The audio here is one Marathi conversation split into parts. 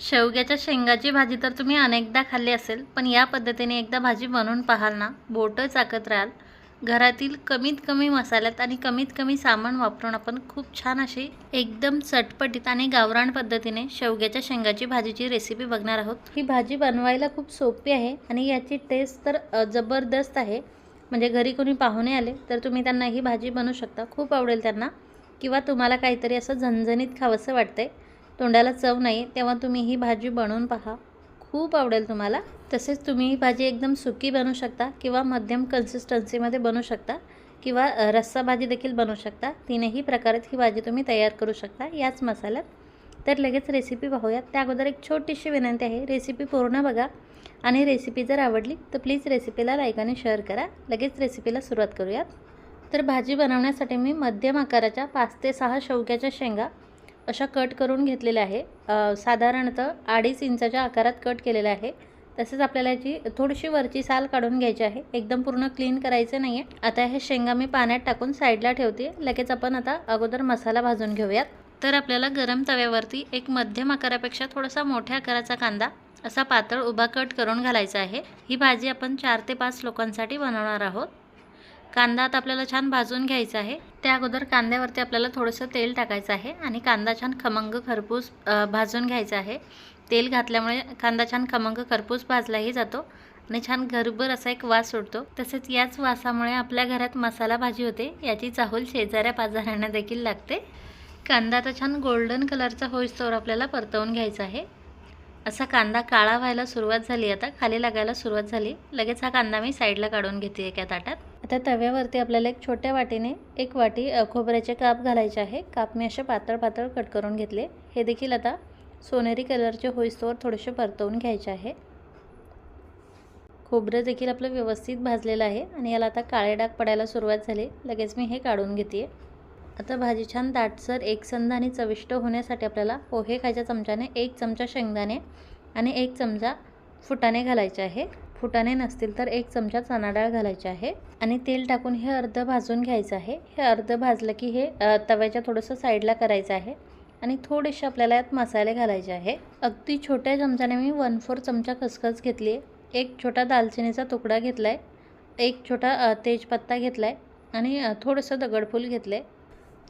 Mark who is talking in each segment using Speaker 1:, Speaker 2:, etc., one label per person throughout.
Speaker 1: शेवग्याच्या शेंगाची भाजी तर तुम्ही अनेकदा खाल्ली असेल पण या पद्धतीने एकदा भाजी बनवून पाहाल ना बोटं चाकत राहाल. घरातील कमीत कमी मसाल्यात आणि कमीत कमी सामान वापरून आपण खूप छान अशी एकदम चटपटीत आणि गावरान पद्धतीने शेवग्याच्या शेंगाची भाजीची रेसिपी बघणार आहोत. ही भाजी बनवायला खूप सोपी आहे आणि याची टेस्ट तर जबरदस्त आहे. म्हणजे घरी कोणी पाहुणे आले तर तुम्ही त्यांना ही भाजी बनवू शकता. खूप आवडेल त्यांना. किंवा तुम्हाला काहीतरी असं झणझणीत खावंसं वाटतंय. तोंडाला चव नाही तेव्हा तुम्ही ही भाजी बनवून पहा. खूप आवडेल तुम्हाला. तसेच तुम्ही ही भाजी एकदम सुकी बनवू शकता किंवा मध्यम कन्सिस्टन्सीमध्ये बनवू शकता किंवा रस्सा भाजी देखील बनवू शकता. तीनही प्रकारात ही भाजी तुम्ही तयार करू शकता याच मसाल्यात. तर लगेच रेसिपी पाहूयात. त्या अगोदर एक छोटीशी विनंती आहे. रेसिपी पूर्ण बघा आणि रेसिपी जर आवडली तर प्लीज रेसिपीला लाईक आणि शेअर करा. लगेच रेसिपीला सुरुवात करूयात. तर भाजी बनवण्यासाठी मी मध्यम आकाराच्या पाच ते सहा शेवग्याच्या शेंगा अशा कट करून घेतलेल्या आहे. साधारणतः अडीच इंचाच्या आकारात कट केलेलं आहे. तसेच आपल्याला याची थोडीशी वरची साल काढून घ्यायची आहे. एकदम पूर्ण क्लीन करायचं नाही आहे आता हे शेंगा मी पाण्यात टाकून साईडला ठेवते. लगेच आपण आता अगोदर मसाला भाजून घेऊयात. तर आपल्याला गरम तव्यावरती एक मध्यम आकारापेक्षा थोडासा मोठ्या आकाराचा कांदा असा पातळ उभा कट करून घालायचा आहे. ही भाजी आपण चार ते पाच लोकांसाठी बनवणार आहोत. कांदा आता आपल्याला छान भाजून घ्यायचा आहे. त्या अगोदर कांद्यावरती आपल्याला थोडंसं तेल टाकायचं आहे आणि कांदा छान खमंग खरपूस भाजून घ्यायचा आहे. तेल घातल्यामुळे कांदा छान खमंग खरपूस भाजलाही जातो आणि छान घरभर असा एक वास सुटतो तसेच याच वासामुळे आपल्या घरात मसाला भाजी होते याची चाहूल शेजाऱ्या पाजाऱ्यांना देखील लागते. कांदा आता छान गोल्डन कलरचा होईस्तोवर आपल्याला परतवून घ्यायचा आहे. असा कांदा काळा व्हायला सुरुवात झाली आता खाली लागायला सुरुवात झाली. लगेच हा कांदा मी साईडला काढून घेते एका ताटात. आता तव्यावरती आपल्याला एक छोट्या वाटीने एक वाटी खोबऱ्याचे काप घालायचे आहे. काप मी असे पातळ पातळ कट करून घेतले. हे देखील आता सोनेरी कलरचे होईस्तोवर थोडेसे परतवून घ्यायचे आहे. खोबरं देखील आपलं व्यवस्थित भाजलेलं आहे आणि याला आता काळे डाग पडायला सुरुवात झाली. लगेच मी हे काढून घेते आता भाजी छान दाटसर एकसंध आणि चविष्ट होण्यासाठी आपल्याला पोहे खायच्या चमच्याने एक चमचा शेंगदाणे आणि एक चमचा फुटाणे घालायचे आहे. फुटाणे नसतील तर एक चमचा चणा डाळ घालायचे आहे. आणि तेल टाकून हे अर्ध भाजून घ्यायचं आहे. हे अर्ध भाजलं की हे तव्याच्या थोडंसं साईडला करायचं आहे. आणि थोडेसे आपल्याला यात मसाले घालायचे आहे. अगदी छोट्या चमच्याने मी वन फोर चमचा खसखस घेतली आहे. एक छोटा दालचिनीचा तुकडा घेतला आहे एक छोटा तेजपत्ता घेतला आहे आणि थोडंसं दगडफूल घेतलं आहे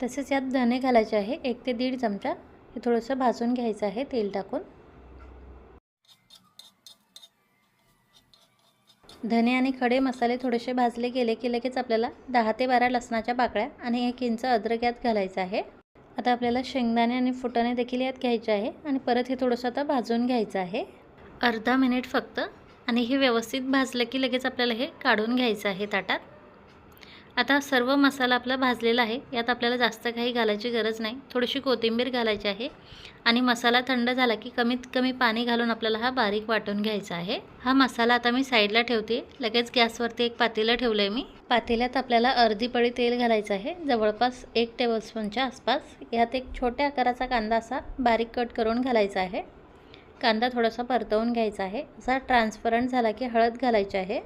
Speaker 1: तसेच यात धणे घालायचे आहे. एक ते दीड चमचा. हे थोडंसं भाजून घ्यायचं आहे तेल टाकून. धने आणि खडे मसाले थोडेसे भाजले गेले की लगेच आपल्याला दहा ते बारा लसणाच्या पाकळ्या आणि एक इंच अद्रक यात घालायचं आहे. आता आपल्याला शेंगदाणे आणि फुटाणे देखील यात घ्यायचे आहे आणि परत हे थोडंसं आता भाजून घ्यायचं आहे. अर्धा मिनिट फक्त आणि हे व्यवस्थित भाजलं की लगेच आपल्याला हे काढून घ्यायचं आहे ताटात. आता सर्व मसाला आपला भाजलेला आहे. यात आपल्याला जास्त काही घालायची गरज नाही. थोडीशी कोथिंबीर घालायची आहे आणि मसाला थंड झाला की कमीत कमी पाणी घालून आपल्याला हा बारीक वाटून घ्यायचा आहे. हा मसाला आता मी साईडला ठेवते. लगेच गॅसवरती एक पातेलं ठेवलं आहे मी. पातेल्यात आपल्याला अर्धी पळी तेल घालायचं आहे. जवळपास एक टेबलस्पूनच्या आसपास. यात एक छोट्या आकाराचा कांदा असा बारीक कट करून घालायचा आहे. कांदा थोडासा परतवून घ्यायचा आहे. असा ट्रान्सपरंट झाला की हळद घालायची आहे.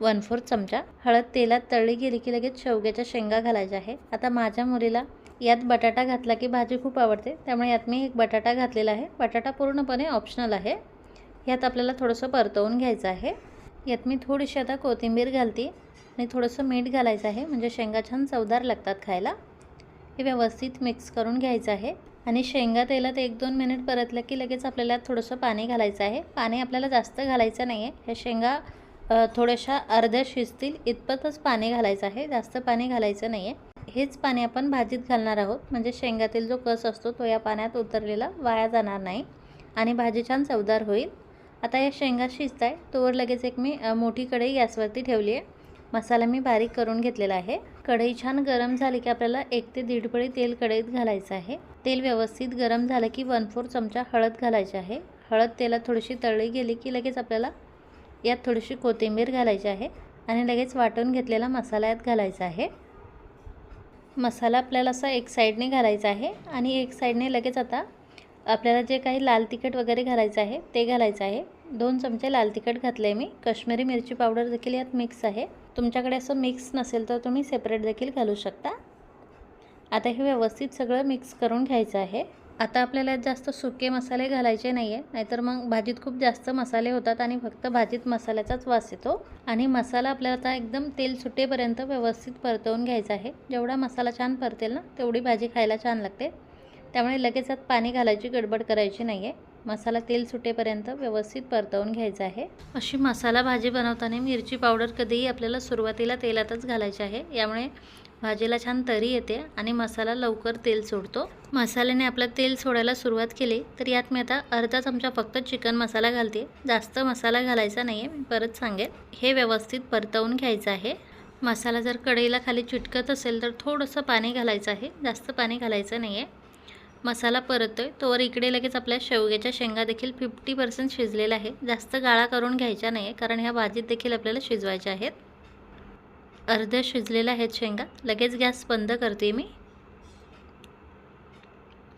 Speaker 1: वन फोर्थ चमचा. हळद तेलात तळली गेली की लगेच शेवग्याच्या शेंगा घालायच्या आहे. आता माझ्या मुलीला यात बटाटा घातला की भाजी खूप आवडते. त्यामुळे यात मी एक बटाटा घातलेला आहे. बटाटा पूर्णपणे ऑप्शनल आहे. यात आपल्याला थोडंसं परतवून घ्यायचं आहे. यात मी थोडीशी आता कोथिंबीर घालते आणि थोडंसं मीठ घालायचं आहे. म्हणजे शेंगा छान चवदार लागतात खायला. हे व्यवस्थित मिक्स करून घ्यायचं आहे. आणि शेंगा तेलात एक दोन मिनिट परतलं की लगेच आपल्याला थोडंसं पाणी घालायचं आहे. पाणी आपल्याला जास्त घालायचं नाही आहे ह्या शेंगा थोड्याशा अर्ध्या शिजतील इतपतच पाणी घालायचं आहे. जास्त पाणी घालायचं नाही आहे हेच पाणी आपण भाजीत घालणार आहोत. म्हणजे शेंगातील जो कस असतो तो या पाण्यात उतरलेला वाया जाणार नाही आणि भाजी छान चवदार होईल. आता या शेंगा शिजत आहे तोवर लगेच एक मी मोठी कढई गॅसवरती ठेवली आहे मसाला मी बारीक करून घेतलेला आहे. कढई छान गरम झाली की आपल्याला एक ते दीड पळी तेल कढईत घालायचं आहे. तेल व्यवस्थित गरम झालं की वन फोर चमचा हळद घालायची आहे. हळद तेलात थोडीशी तळली गेली की लगेच आपल्याला यात थोडीशी कोथिंबीर घालायची आहे आणि लगेच वाटून घेतलेला मसाला यात घालायचा आहे. मसाला आपल्याला असा एक साईडने घालायचा आहे आणि एक साईडने लगेच आता आपल्याला जे काही लाल तिखट वगैरे घालायचं आहे ते घालायचं आहे. दोन चमचे लाल तिखट घातले आहे मी. कश्मीरी मिरची पावडर देखील यात मिक्स आहे. तुमच्याकडे असं मिक्स नसेल तर तुम्ही सेपरेट देखील घालू शकता. आता हे व्यवस्थित सगळं मिक्स करून घ्यायचं आहे. आता आपल्याला जास्त सुके मसाले घालायचे नाही आहे नाहीतर मग भाजीत खूप जास्त मसाले होतात आणि फक्त भाजीत मसाल्याचाच वास येतो. आणि मसाला आपल्याला आता एकदम तेल सुटेपर्यंत व्यवस्थित परतवून घ्यायचा आहे. जेवढा मसाला छान परतेल ना तेवढी भाजी खायला छान लागते. त्यामुळे लगेच आत पाणी घालायची गडबड करायची नाही आहे मसाला तेल सुटेपर्यंत व्यवस्थित परतवून घ्यायचा आहे. अशी मसाला भाजी बनवताना मिरची पावडर कधीही आपल्याला सुरुवातीला तेलातच घालायची आहे. यामुळे भाजीला छान तरी येते आणि मसाला लवकर तेल सोडतो. मसाल्याने आपलं तेल सोडायला सुरुवात केली तर यात मी आता अर्धा चमचा फक्त चिकन मसाला घालते. जास्त मसाला घालायचा नाही आहे मी परत सांगेन. हे व्यवस्थित परतवून घ्यायचं आहे. मसाला जर कढईला खाली चिटकत असेल तर थोडंसं पाणी घालायचं आहे. जास्त पाणी घालायचं नाही आहे मसाला परततोय. तोवर इकडे लगेच आपल्या शेवग्याच्या शेंगा देखील फिफ्टी पर्सेंट शिजलेल्या आहे जास्त गाळा करून घ्यायच्या नाही आहे कारण ह्या भाजीत देखील आपल्याला शिजवायच्या आहेत. अर्ध्या शिजलेल्या आहेत शेंगा. लगेच गॅस बंद करते मी.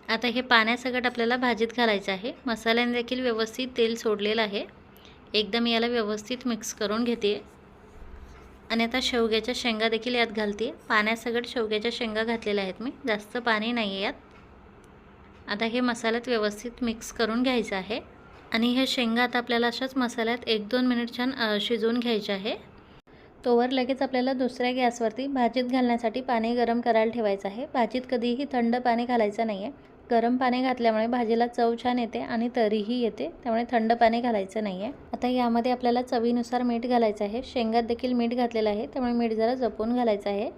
Speaker 1: आता हे पाण्यासकट आपल्याला भाजीत घालायचं आहे. मसाल्याने देखील व्यवस्थित तेल सोडलेलं आहे. एकदम याला व्यवस्थित मिक्स करून घेते. आणि आता शेवग्याच्या शेंगा देखील यात घालते. पाण्यासकट शेवग्याच्या शेंगा घातलेल्या आहेत मी. जास्त पाणी नाही आहे यात. आता हे मसाल्यात व्यवस्थित मिक्स करून घ्यायचं आहे. आणि हे शेंगा आता आपल्याला अशाच मसाल्यात एक दोन मिनिट छान शिजवून घ्यायचे आहे. तोवर लगेच आपल्याला दुसऱ्या गॅसवरती भाजीत घालण्यासाठी पाणी गरम करायला ठेवायचं आहे. भाजीत कधीही थंड पाणी घालायचं नाही आहे गरम पाणी घातल्यामुळे भाजीला चव छान येते आणि तरीही येते त्यामुळे थंड पाणी घालायचं नाही आहे आता यामध्ये आपल्याला चवीनुसार मीठ घालायचं आहे. शेंगात देखील मीठ घातलेलं आहे त्यामुळे मीठ जरा जपून घालायचं आहे.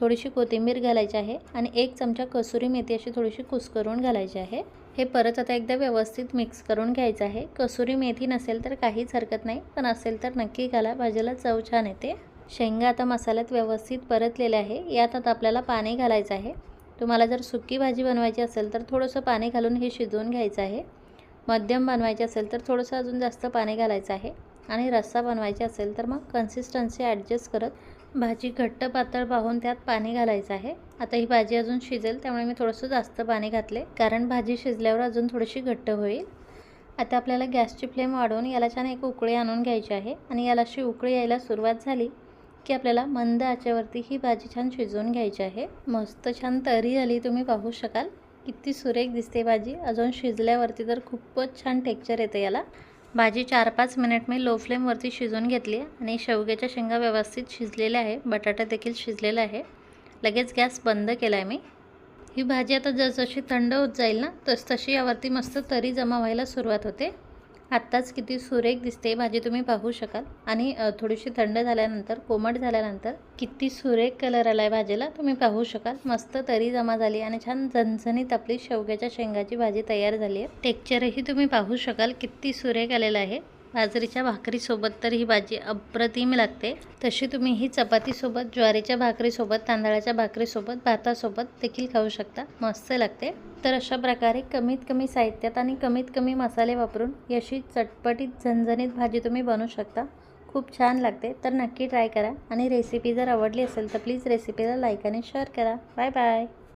Speaker 1: थोडीशी कोथिंबीर घालायची आहे आणि एक चमचा कसुरी मेथी अशी थोडीशी कुस्करून घालायची आहे. हे परत आता एकदा व्यवस्थित मिक्स करून घ्यायचं आहे. कसुरी मेथी नसेल तर काहीच हरकत नाही पण असेल तर नक्की घाला. भाजीला चव छान येते. शेंगा आता मसाल्यात व्यवस्थित परतलेले आहे. यात आता आपल्याला पाणी घालायचं आहे. तुम्हाला जर सुकी भाजी बनवायची असेल तर थोडंसं पाणी घालून हे शिजवून घ्यायचं आहे. मध्यम बनवायची असेल तर थोडंसं अजून जास्त पाणी घालायचं आहे. आणि रस्सा बनवायचा असेल तर मग कन्सिस्टन्सी ॲडजस्ट करत भाजी घट्ट पातळ पाहून त्यात पाणी घालायचं आहे. आता ही भाजी अजून शिजेल त्यामुळे मी थोडंसं जास्त पाणी घातले कारण भाजी शिजल्यावर अजून थोडीशी घट्ट होईल. आता आपल्याला गॅसची फ्लेम वाढवून याला छान एक उकळी आणून घ्यायची आहे आणि याला अशी उकळी यायला सुरुवात झाली की आपल्याला मंद आचेवरती ही भाजी छान शिजवून घ्यायची आहे. मस्त छान तरी आली तुम्ही पाहू शकाल. किती सुरेख दिसते भाजी. अजून शिजल्यावरती तर खूपच छान टेक्चर येते याला. भाजी चार पाच मिनिट मी लो फ्लेमवरती शिजवून घेतली आहे आणि शेवग्याच्या शेंगा व्यवस्थित शिजलेल्या आहे बटाटा देखील शिजलेला आहे. लगेच गॅस बंद केला आहे मी. ही भाजी आता जसजशी थंड होत जाईल ना तस तशी यावरती मस्त तरी जमा व्हायला सुरुवात होते. आत्ताच किती सुरेख दिसते भाजी तुम्ही पाहू शकाल. आणि थोडीशी थंड झाल्यानंतर कोमट झाल्यानंतर किती सुरेख कलर आला आहे भाजीला तुम्ही पाहू शकाल. मस्त तरी जमा झाली आणि छान झणझणीत आपली शेवग्याच्या शेंगाची भाजी तयार झाली आहे. टेक्चरही तुम्ही पाहू शकाल किती सुरेख आलेला आहे. बाजरीच्या भाकरीसोबत तर ही भाजी अप्रतिम लागते. तशी तुम्ही ही चपातीसोबत ज्वारीच्या भाकरीसोबत तांदळाच्या भाकरीसोबत भातासोबत देखील खाऊ शकता. मस्त लागते. तर अशा प्रकारे कमीत कमी साहित्यात आणि कमीत कमी मसाले वापरून अशी चटपटीत झणझणीत भाजी तुम्ही बनवू शकता. खूप छान लागते. तर नक्की ट्राय करा. आणि रेसिपी जर आवडली असेल तर प्लीज रेसिपीला लाईक आणि शेअर करा. Bye bye.